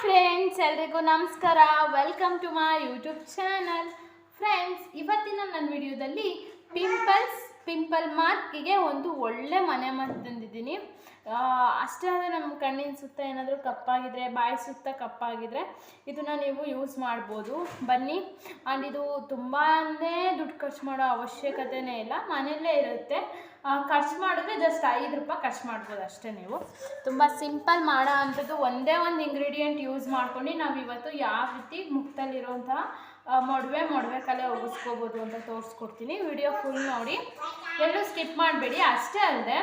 Friends ಎಲ್ರಿಗೂ ನಮಸ್ಕಾರ. Welcome to my YouTube channel friends ಇವತ್ತಿನ ನನ್ನ ವಿಡಿಯೋದಲ್ಲಿ ಪಿಂಪಲ್ಸ್ ಪಿಂಪಲ್ ಮಾರ್ಕಿಗೆ ಒಂದು ಒಳ್ಳೆ ಮನೆ ಮದ್ದು ತಂದಿದ್ದೀನಿ. ಅಷ್ಟೇ ಅಲ್ಲದೆ ನಮ್ಮ ಕಣ್ಣಿನ ಸುತ್ತ ಏನಾದರೂ ಕಪ್ಪಾಗಿದ್ರೆ, ಬಾಯಿ ಸುತ್ತ ಕಪ್ಪಾಗಿದ್ರೆ ಇದನ್ನು ನೀವು ಯೂಸ್ ಮಾಡ್ಬೋದು. ಬನ್ನಿ. ಆ್ಯಂಡ್ ಇದು ತುಂಬ ದುಡ್ಡು ಖರ್ಚು ಮಾಡೋ ಅವಶ್ಯಕತೆನೇ ಇಲ್ಲ. ಮನೆಯಲ್ಲೇ ಇರುತ್ತೆ. ಖರ್ಚು ಮಾಡಿದ್ರೆ ಜಸ್ಟ್ ಐದು ರೂಪಾಯಿ ಖರ್ಚು ಮಾಡ್ಬೋದು ಅಷ್ಟೇ ನೀವು. ತುಂಬ ಸಿಂಪಲ್ ಮಾಡೋ ಅಂಥದ್ದು ಒಂದೇ ಒಂದು ಇಂಗ್ರೀಡಿಯೆಂಟ್ ಯೂಸ್ ಮಾಡ್ಕೊಂಡು ನಾವು ಇವತ್ತು ಯಾವ ರೀತಿ ಆ, ಮೊಡವೆ ಮೊಡವೆ ಕಲೆ ಒಗಿಸ್ಕೋಬೋದು ಅಂತ ತೋರಿಸ್ಕೊಡ್ತೀನಿ. ವಿಡಿಯೋ ಫುಲ್ ನೋಡಿ. ಎಲ್ಲೂ ಸ್ಕಿಪ್ ಮಾಡಬೇಡಿ. ಅಷ್ಟೇ ಅಲ್ಲದೆ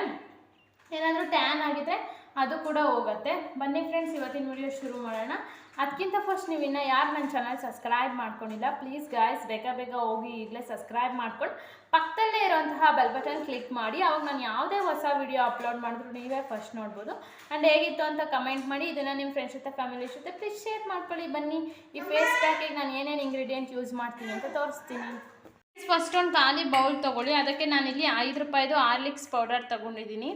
ಏನಾದರೂ ಟ್ಯಾನ್ ಆಗಿದ್ರೆ ಅದು ಕೂಡ ಹೋಗುತ್ತೆ. ಬನ್ನಿ ಫ್ರೆಂಡ್ಸ್ ಇವತ್ತಿನ ವಿಡಿಯೋ ಶುರು ಮಾಡೋಣ. ಅದಕ್ಕಿಂತ ಫಸ್ಟ್ ನೀವು ಇನ್ನೂ ಯಾರು ನನ್ನ ಚಾನಲ್ ಸಬ್ಸ್ಕ್ರೈಬ್ ಮಾಡ್ಕೊಂಡಿಲ್ಲ ಪ್ಲೀಸ್ ಗಾಯ್ಸ್ ಬೇಗ ಬೇಗ ಹೋಗಿ ಈಗಲೇ ಸಬ್ಸ್ಕ್ರೈಬ್ ಮಾಡ್ಕೊಂಡು ಪಕ್ಕದಲ್ಲೇ ಇರುವಂತಹ ಬೆಲ್ ಬಟನ್ ಕ್ಲಿಕ್ ಮಾಡಿ, ಅವಾಗ ನಾನು ಯಾವುದೇ ಹೊಸ ವಿಡಿಯೋ ಅಪ್ಲೋಡ್ ಮಾಡಿದ್ರು ನೀವೇ ಫಸ್ಟ್ ನೋಡ್ಬೋದು. ಆ್ಯಂಡ್ ಹೇಗಿತ್ತು ಅಂತ ಕಮೆಂಟ್ ಮಾಡಿ, ಇದನ್ನು ನಿಮ್ಮ ಫ್ರೆಂಡ್ಸ್ ಜೊತೆ ಫ್ಯಾಮಿಲಿ ಜೊತೆ ಪ್ಲೀಸ್ ಶೇರ್ ಮಾಡ್ಕೊಳ್ಳಿ. ಬನ್ನಿ, ಈ ಫೇಸ್ ಪ್ಯಾಕಿಗೆ ನಾನು ಏನೇನು ಇಂಗ್ರೀಡಿಯೆಂಟ್ ಯೂಸ್ ಮಾಡ್ತೀನಿ ಅಂತ ತೋರಿಸ್ತೀನಿ. ಫಸ್ಟ್ ಒಂದು ಖಾಲಿ ಬೌಲ್ ತೊಗೊಳ್ಳಿ. ಅದಕ್ಕೆ ನಾನಿಲ್ಲಿ ಐದು ರೂಪಾಯಿದು ಆರ್ಲಿಕ್ಸ್ ಪೌಡರ್ ತೊಗೊಂಡಿದ್ದೀನಿ.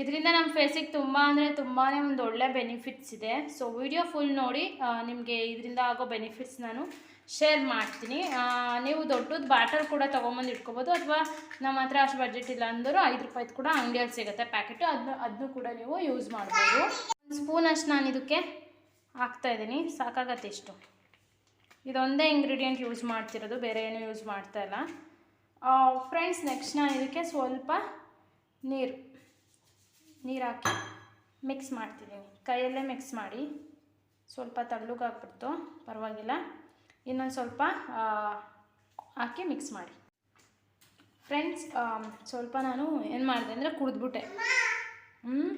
ಇದರಿಂದ ನಮ್ಮ ಫೇಸಿಗೆ ತುಂಬ ಅಂದರೆ ತುಂಬಾ ಒಂದು ಒಳ್ಳೆ ಬೆನಿಫಿಟ್ಸ್ ಇದೆ. ಸೊ ವಿಡಿಯೋ ಫುಲ್ ನೋಡಿ ನಿಮಗೆ ಇದರಿಂದ ಆಗೋ ಬೆನಿಫಿಟ್ಸ್ ನಾನು ಶೇರ್ ಮಾಡ್ತೀನಿ. ನೀವು ದೊಡ್ಡದು ಬಾಟಲ್ ಕೂಡ ತೊಗೊಂಬಂದು ಇಟ್ಕೋಬೋದು. ಅಥವಾ ನಮ್ಮ ಹತ್ರ ಅಷ್ಟು ಬಜೆಟ್ ಇಲ್ಲ ಅಂದರೂ ಐದು ರೂಪಾಯಿದು ಕೂಡ ಅಂಗಡಿಯಲ್ಲಿ ಸಿಗುತ್ತೆ ಪ್ಯಾಕೆಟು ಅದನ್ನ ಅದನ್ನು ಕೂಡ ನೀವು ಯೂಸ್ ಮಾಡ್ಬೋದು. ಒಂದು ಸ್ಪೂನ್ ಅಷ್ಟು ನಾನು ಇದಕ್ಕೆ ಹಾಕ್ತಾಯಿದ್ದೀನಿ ಸಾಕಾಗತ್ತೆ ಇಷ್ಟು. ಇದೊಂದೇ ಇಂಗ್ರೀಡಿಯೆಂಟ್ ಯೂಸ್ ಮಾಡ್ತಿರೋದು, ಬೇರೆ ಏನೂ ಯೂಸ್ ಮಾಡ್ತಾ ಇಲ್ಲ. ಫ್ರೆಂಡ್ಸ್ ನೆಕ್ಸ್ಟ್ ನಾನು ಇದಕ್ಕೆ ಸ್ವಲ್ಪ ನೀರು ನೀರು ಹಾಕಿ ಮಿಕ್ಸ್ ಮಾಡ್ತಿದ್ದೀನಿ. ಕೈಯಲ್ಲೇ ಮಿಕ್ಸ್ ಮಾಡಿ. ಸ್ವಲ್ಪ ತಳ್ಳಗಾಗ್ಬಿಡ್ತು, ಪರವಾಗಿಲ್ಲ. ಇನ್ನೊಂದು ಸ್ವಲ್ಪ ಹಾಕಿ ಮಿಕ್ಸ್ ಮಾಡಿ. ಫ್ರೆಂಡ್ಸ್ ಸ್ವಲ್ಪ ನಾನು ಏನು ಮಾಡಿದೆ ಅಂದರೆ ಕುಡಿದ್ಬಿಟ್ಟೆ. ಹ್ಞೂ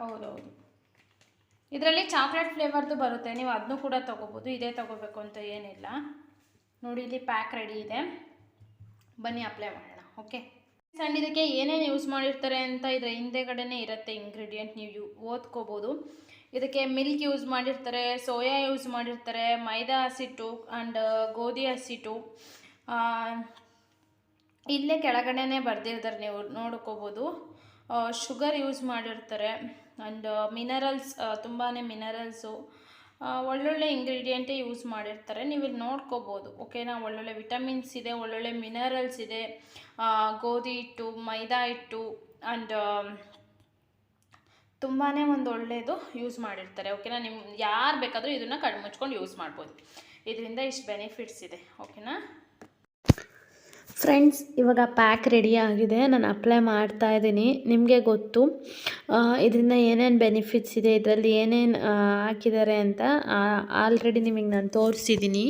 ಹೌದೌದು. ಇದರಲ್ಲಿ ಚಾಕ್ಲೇಟ್ ಫ್ಲೇವರ್ದು ಬರುತ್ತೆ. ನೀವು ಅದನ್ನು ಕೂಡ ತೊಗೋಬೋದು. ಇದೇ ತೊಗೋಬೇಕು ಅಂತ ಏನಿಲ್ಲ. ನೋಡಿ, ಇಲ್ಲಿ ಪ್ಯಾಕ್ ರೆಡಿ ಇದೆ. ಬನ್ನಿ, ಅಪ್ಲೈ ಮಾಡೋಣ. ಓಕೆ? ಆ್ಯಂಡ್ ಇದಕ್ಕೆ ಏನೇನು ಯೂಸ್ ಮಾಡಿರ್ತಾರೆ ಅಂತ ಇದರ ಹಿಂದೆಗಡೆನೇ ಇರುತ್ತೆ ಇಂಗ್ರೀಡಿಯೆಂಟ್. ನೀವು ಯು ಓದ್ಕೋಬೋದು. ಇದಕ್ಕೆ ಮಿಲ್ಕ್ ಯೂಸ್ ಮಾಡಿರ್ತಾರೆ, ಸೋಯಾ ಯೂಸ್ ಮಾಡಿರ್ತಾರೆ, ಮೈದಾ ಹಸಿಟ್ಟು ಆ್ಯಂಡ್ ಗೋಧಿ ಹಸಿಟ್ಟು. ಇಲ್ಲೇ ಕೆಳಗಡೆನೇ ಬರೆದಿರ್ತಾರೆ ನೀವು ನೋಡ್ಕೋಬೋದು. ಶುಗರ್ ಯೂಸ್ ಮಾಡಿರ್ತಾರೆ ಆ್ಯಂಡ್ ಮಿನರಲ್ಸ್ ತುಂಬಾ ಮಿನರಲ್ಸು. ಒಳ್ಳೊಳ್ಳೆ ಇಂಗ್ರೀಡಿಯೆಂಟೇ ಯೂಸ್ ಮಾಡಿರ್ತಾರೆ. ನೀವು ಇಲ್ಲಿ ನೋಡ್ಕೋಬೋದು, ಓಕೆನಾ? ಒಳ್ಳೊಳ್ಳೆ ವಿಟಮಿನ್ಸ್ ಇದೆ, ಒಳ್ಳೊಳ್ಳೆ ಮಿನರಲ್ಸ್ ಇದೆ. ಗೋಧಿ ಹಿಟ್ಟು, ಮೈದಾ ಹಿಟ್ಟು ಆ್ಯಂಡ್ ತುಂಬಾ ಒಂದು ಒಳ್ಳೆಯದು ಯೂಸ್ ಮಾಡಿರ್ತಾರೆ, ಓಕೆನಾ? ನಿಮ್ಮ ಯಾರು ಬೇಕಾದರೂ ಇದನ್ನು ಕಣ್ಮುಚ್ಕೊಂಡು ಯೂಸ್ ಮಾಡ್ಬೋದು. ಇದರಿಂದ ಇಷ್ಟು ಬೆನಿಫಿಟ್ಸ್ ಇದೆ, ಓಕೆನಾ? ಫ್ರೆಂಡ್ಸ್ ಇವಾಗ ಪ್ಯಾಕ್ ರೆಡಿ ಆಗಿದೆ. ನಾನು ಅಪ್ಲೈ ಮಾಡ್ತಾ ಇದ್ದೀನಿ. ನಿಮಗೆ ಗೊತ್ತು. ಇದರಿಂದ ಏನೇನು ಬೆನಿಫಿಟ್ಸ್ ಇದೆ, ಇದರಲ್ಲಿ ಏನೇನು ಹಾಕಿದ್ದಾರೆ ಅಂತ ಆಲ್ರೆಡಿ ನಿಮಗೆ ನಾನು ತೋರಿಸಿದ್ದೀನಿ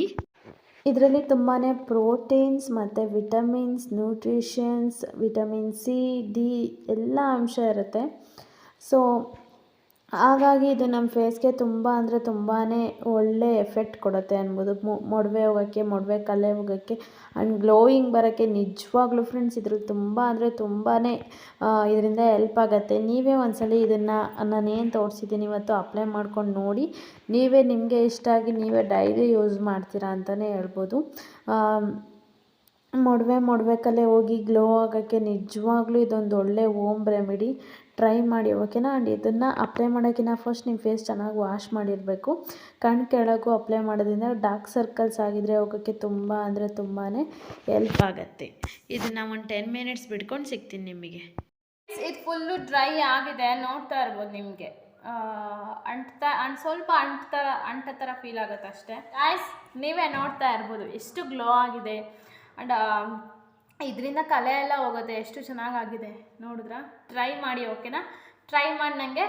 ಇದರಲ್ಲಿ ತುಂಬಾ ಪ್ರೋಟೀನ್ಸ್ ಮತ್ತು vitamins nutritions vitamin C D ಎಲ್ಲ ಅಂಶ ಇರುತ್ತೆ. ಸೊ ಹಾಗಾಗಿ ಇದು ನಮ್ಮ ಫೇಸ್ಗೆ ತುಂಬ ಅಂದರೆ ತುಂಬಾ ಒಳ್ಳೆ ಎಫೆಕ್ಟ್ ಕೊಡುತ್ತೆ ಅನ್ಬೋದು. ಮೊಡವೆ ಹೋಗೋಕ್ಕೆ, ಮೊಡವೆ ಕಲೆ ಹೋಗೋಕ್ಕೆ ಆ್ಯಂಡ್ ಗ್ಲೋಯಿಂಗ್ ಬರೋಕ್ಕೆ ನಿಜವಾಗ್ಲೂ ಫ್ರೆಂಡ್ಸ್ ಇದ್ರಲ್ಲಿ ತುಂಬ ಅಂದರೆ ತುಂಬಾ ಇದರಿಂದ ಹೆಲ್ಪ್ ಆಗುತ್ತೆ. ನೀವೇ ಒಂದ್ಸಲ ಇದನ್ನು ನಾನು ಏನು ತೋರಿಸಿದ್ದೀನಿ ಇವತ್ತು ಅಪ್ಲೈ ಮಾಡ್ಕೊಂಡು ನೋಡಿ. ನೀವೇ ನಿಮಗೆ ಇಷ್ಟ ಆಗಿ ನೀವೇ ಡೈಲಿ ಯೂಸ್ ಮಾಡ್ತೀರಾ ಅಂತಲೇ ಹೇಳ್ಬೋದು. ಮೊಡವೆ ಮೊಡವೆ ಕಲೆ ಹೋಗಿ ಗ್ಲೋ ಆಗೋಕ್ಕೆ ನಿಜವಾಗ್ಲೂ ಇದೊಂದು ಒಳ್ಳೆ ಓಮ್ ರೆಮಿಡಿ ಟ್ರೈ ಮಾಡಿ ಓಕೆನಾ ಆ್ಯಂಡ್ ಇದನ್ನು ಅಪ್ಲೈ ಮಾಡೋಕ್ಕಿಂತ ಫಸ್ಟ್ ನಿಮ್ಮ ಫೇಸ್ ಚೆನ್ನಾಗಿ ವಾಶ್ ಮಾಡಿರಬೇಕು. ಕಣ್ಣು ಕೆಳಗೂ ಅಪ್ಲೈ ಮಾಡೋದ್ರಿಂದ ಡಾರ್ಕ್ ಸರ್ಕಲ್ಸ್ ಆಗಿದ್ರೆ ಹೋಗೋಕ್ಕೆ ತುಂಬ ಅಂದರೆ ತುಂಬಾ ಹೆಲ್ಪ್ ಆಗುತ್ತೆ. ಇದನ್ನು ಒಂದು ಟೆನ್ ಮಿನಿಟ್ಸ್ ಬಿಟ್ಕೊಂಡು ಸಿಗ್ತೀನಿ ನಿಮಗೆ. ಇದು ಫುಲ್ಲು ಡ್ರೈ ಆಗಿದೆ, ನೋಡ್ತಾ ಇರ್ಬೋದು ನಿಮಗೆ. ಅಂಟ್ತಾ ಅಂಡ್ ಸ್ವಲ್ಪ ಅಂಟ್ ಥರ ಅಂಟ ಥರ ಫೀಲ್ ಆಗುತ್ತೆ ಅಷ್ಟೇ. ಆಯ್ಸ್ ನೀವೇ ನೋಡ್ತಾ ಇರ್ಬೋದು, ಎಷ್ಟು ಗ್ಲೋ ಆಗಿದೆ. ಆ್ಯಂಡ್ ಇದರಿಂದ ಕಲೆ ಎಲ್ಲ ಹೋಗುತ್ತೆ ಎಷ್ಟು ಚೆನ್ನಾಗಾಗಿದೆ ನೋಡಿದ್ರಾ? ಟ್ರೈ ಮಾಡಿ ಓಕೆನಾ ಟ್ರೈ ಮಾಡಿ ನನಗೆ